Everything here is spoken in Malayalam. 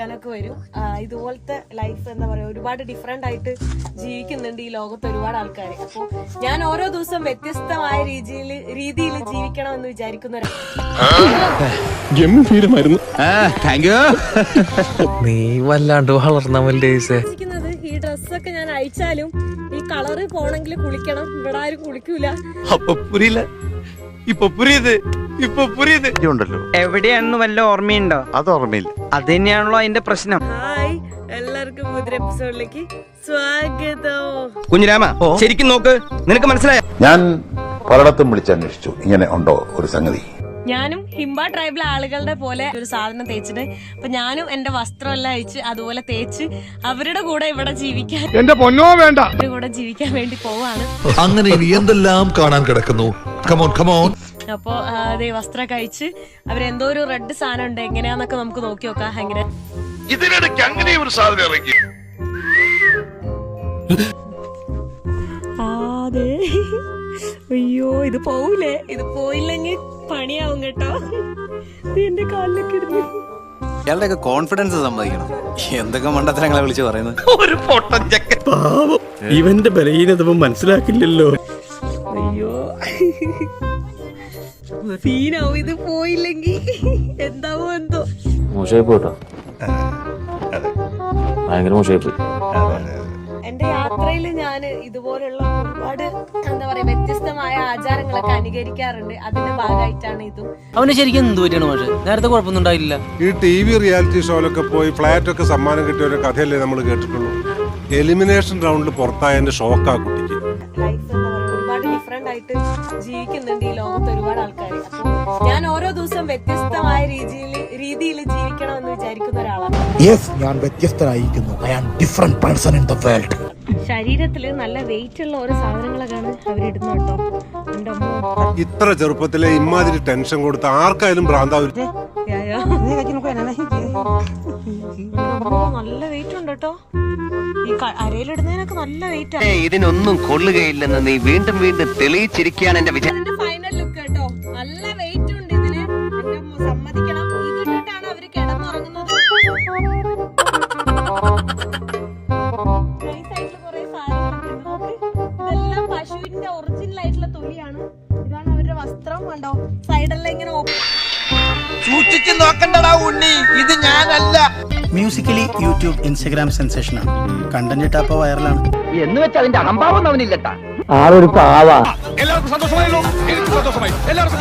ാനൊക്കെ വരും. ഇതുപോലത്തെ ലൈഫ് എന്താ പറയാ ഒരുപാട് ഡിഫറെന്റ് ആയിട്ട് ജീവിക്കുന്നുണ്ട് ഈ ലോകത്ത് ഒരുപാട് ആൾക്കാർ അപ്പോൾ ഞാൻ ഓരോ ദിവസം വ്യത്യസ്തമായ രീതിയിൽ രീതിയിൽ ജീവിക്കണം എന്ന് വിചാരിക്കുന്ന ഒരു ഗംഭീരമായിരുന്നു താങ്ക് യു നീ വല്ലാണ്ട് വളർന്ന ഈ ഡ്രസ്സൊക്കെ ഞാൻ അയച്ചാലും ഈ കളറ് പോണെങ്കിൽ കുളിക്കണം. ഇവിടെ ആരും കുളിക്കൂല. അപ്പൊ പുരിയില്ല. ഇപ്പൊ പുരിയത്. ഇപ്പൊ പുരിയത് ഉണ്ടല്ലോ എവിടെയാണെന്ന് വല്ല ഓർമ്മയുണ്ടോ? അത് ഓർമ്മയില്ല. അത് തന്നെയാണല്ലോ അതിന്റെ പ്രശ്നം. ഹായ് എല്ലാവർക്കും പുതിയ എപ്പിസോഡിലേക്ക് സ്വാഗതം. കുഞ്ഞിരാമ ശരിക്കും നോക്ക് നിനക്ക് മനസ്സിലായ? ഞാൻ പലയിടത്തും വിളിച്ചന്വേഷിച്ചു. ഇങ്ങനെ ഉണ്ടോ ഒരു സംഗതി? ഞാനും ഹിംബ ട്രൈബിലെ ആളുകളുടെ പോലെ ഒരു സാധനം തേച്ചിട്ട് അപ്പൊ ഞാനും എന്റെ വസ്ത്രം എല്ലാം അയച്ച് അതുപോലെ തേച്ച് അവരുടെ കൂടെ ഇവിടെ ജീവിക്കാൻ എന്റെ പൊന്നോ വേണ്ട. അവരുടെ കൂടെ ജീവിക്കാൻ വേണ്ടി പോവാണ്. അങ്ങനെ ഇനി എന്തെല്ലാം കാണാൻ കിടക്കുന്നു? കമോൺ കമോൺ അപ്പോ അതേ ദേ വസ്ത്രം കഴിച്ച് അവരെന്തോ ഒരു റെഡ് സാധനം ഉണ്ട്. എങ്ങനെയാന്നൊക്കെ നമുക്ക് നോക്കി നോക്കാം എങ്ങനെ ഇതിനിടയ്ക്ക് അങ്ങനെ ഒരു സാധനം ഇറങ്ങി. ആ, ദേ. അയ്യോ ഇത് പോവില്ലേ ഇത് പോയില്ലെങ്കിൽ പണിയാവും കേട്ടോ. ഇത് എന്റെ കാലിലൊക്കെ ഇടുന്നു. ഇയാളുടെയൊക്കെ കോൺഫിഡൻസ് സമ്മതിക്കണം. എന്തൊക്കെ മണ്ടത്തരങ്ങളെ വിളിച്ച് പറയുന്നത്? ഒരു ചെക്കൻ. ഇവന്റെ ബലഹീനത മനസ്സിലാക്കില്ലല്ലോ. അയ്യോ. സീനാവും. ഇത് പോയില്ലെങ്കിൽ എന്താവോ എന്തോ. മോശമായി പോട്ടോ ഭയങ്കര മോശമായി പോയി. എന്റെ യാത്രയിൽ ഞാൻ ഇതുപോലുള്ള ഒരുപാട് എന്താ പറയാ വ്യത്യസ്തമായ ആചാരങ്ങളൊക്കെ അനുകരിക്കാറുണ്ട്. അതിന്റെ ഭാഗമായിട്ടാണ് ഇതും. അവന് ശരിക്കും എന്ത് പറ്റിയാണ് പക്ഷേ നേരത്തെ കുഴപ്പമൊന്നും ഉണ്ടായില്ല ഈ ടി വി റിയാലിറ്റി ഷോയിലൊക്കെ പോയി ഫ്ലാറ്റ് ഒക്കെ സമ്മാനം കിട്ടിയ ഒരു കഥയല്ലേ നമ്മൾ കേട്ടിട്ടുള്ളൂ. എലിമിനേഷൻ റൗണ്ടിൽ പുറത്തായതിന്റെ ഷോക്കാ കുട്ടിക്ക്. ജീവിക്കുന്നുണ്ട് ഈ ലോകത്ത് ഒരുപാട് ആൾക്കാർ ഞാൻ ഓരോ ദിവസം വ്യത്യസ്തമായ രീതിയിൽ രീതിയിൽ ജീവിക്കണമെന്ന് വിചാരിക്കുന്ന ഒരാളാണ്. ഞാൻ വ്യത്യസ്തനായിരിക്കുന്നു. I am different person in the world ശരീരത്തിൽ നല്ല വെയിറ്റ് ഉള്ള ഓരോ സാധനങ്ങളൊക്കെയാണ് അവരിടുന്നത് കേട്ടോ. എന്റെ അമ്മോ. ഇത്ര ചെറുപ്പത്തിലെ ഇമാതിരി ടെൻഷൻ കൊടുത്ത് ആർക്കായാലും ഭ്രാന്താവും നല്ല വെയിറ്റ് ഉണ്ട് കേട്ടോ. ഈ അരയിലിടുന്നതിനൊക്കെ നല്ല വെയിറ്റ് ആണ്. ഇതിനൊന്നും കൊള്ളുകയില്ലെന്ന് നീ വീണ്ടും വീണ്ടും തെളിയിച്ചിരിക്കുകയാണ് എന്റെ വിചാരം. വസ്ത്രം കണ്ടോ? സൈഡെല്ലാം ഇങ്ങനെ സൂക്ഷിച്ചു നോക്കണ്ടടാ ഉണ്ണി. ഇത് ഞാനല്ല. മ്യൂസിക്കലി യൂട്യൂബ് ഇൻസ്റ്റഗ്രാം സെൻസേഷനാണ് കണ്ടന്റ് ഇട്ടപ്പോ വൈറലാണ് എന്ന് വെച്ചാൽ അതിന്റെ അഹംഭാവം അവനില്ലട്ടാ. ആളൊരു പാവാ. എല്ലാവർക്കും സന്തോഷമായല്ലോ. എനിക്ക് സന്തോഷമായി. എല്ലാവർക്കും